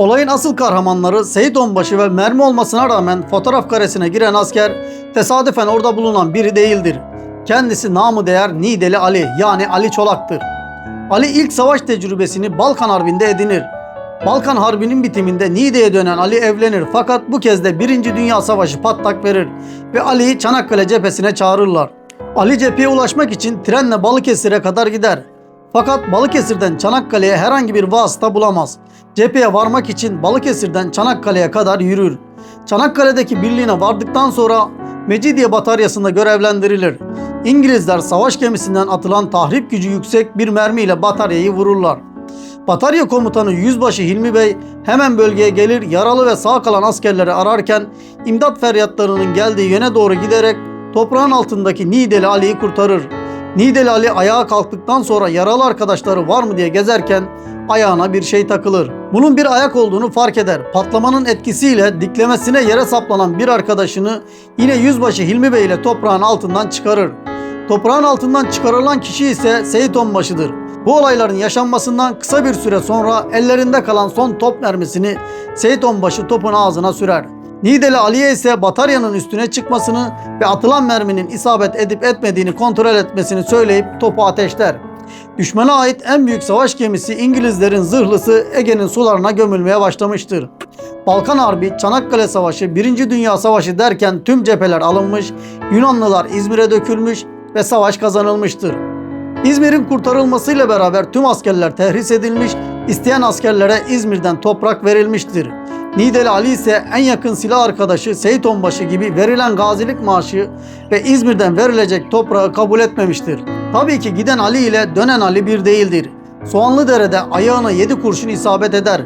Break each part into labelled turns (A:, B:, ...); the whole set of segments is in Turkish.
A: Olayın asıl kahramanları Seyit Onbaşı ve mermi olmasına rağmen fotoğraf karesine giren asker tesadüfen orada bulunan biri değildir. Kendisi namı değer Nideli Ali yani Ali Çolak'tır. Ali ilk savaş tecrübesini Balkan Harbi'nde edinir. Balkan Harbi'nin bitiminde Niğde'ye dönen Ali evlenir fakat bu kez de 1. Dünya Savaşı patlak verir ve Ali'yi Çanakkale cephesine çağırırlar. Ali cepheye ulaşmak için trenle Balıkesir'e kadar gider. Fakat Balıkesir'den Çanakkale'ye herhangi bir vasıta bulamaz. Cepheye varmak için Balıkesir'den Çanakkale'ye kadar yürür. Çanakkale'deki birliğine vardıktan sonra Mecidiye bataryasında görevlendirilir. İngilizler savaş gemisinden atılan tahrip gücü yüksek bir mermiyle bataryayı vururlar. Batarya komutanı Yüzbaşı Hilmi Bey hemen bölgeye gelir yaralı ve sağ kalan askerleri ararken imdat feryatlarının geldiği yöne doğru giderek toprağın altındaki Nideli Ali'yi kurtarır. Nideli ayağa kalktıktan sonra yaralı arkadaşları var mı diye gezerken ayağına bir şey takılır. Bunun bir ayak olduğunu fark eder. Patlamanın etkisiyle diklemesine yere saplanan bir arkadaşını yine Yüzbaşı Hilmi Bey ile toprağın altından çıkarır. Toprağın altından çıkarılan kişi ise Seyit Onbaşı'dır. Bu olayların yaşanmasından kısa bir süre sonra ellerinde kalan son top mermisini Seyit Onbaşı topun ağzına sürer. Nideli Ali'ye ise bataryanın üstüne çıkmasını ve atılan merminin isabet edip etmediğini kontrol etmesini söyleyip topu ateşler. Düşmana ait en büyük savaş gemisi İngilizlerin zırhlısı Ege'nin sularına gömülmeye başlamıştır. Balkan Harbi, Çanakkale Savaşı, Birinci Dünya Savaşı derken tüm cepheler alınmış, Yunanlılar İzmir'e dökülmüş ve savaş kazanılmıştır. İzmir'in kurtarılmasıyla beraber tüm askerler tehris edilmiş, isteyen askerlere İzmir'den toprak verilmiştir. Nideli Ali ise en yakın silah arkadaşı Seyit Onbaşı gibi verilen gazilik maaşı ve İzmir'den verilecek toprağı kabul etmemiştir. Tabii ki giden Ali ile dönen Ali bir değildir. Soğanlıdere'de ayağına 7 kurşun isabet eder.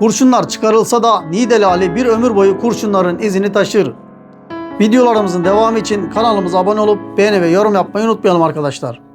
A: Kurşunlar çıkarılsa da Nideli Ali bir ömür boyu kurşunların izini taşır. Videolarımızın devamı için kanalımıza abone olup beğeni ve yorum yapmayı unutmayalım arkadaşlar.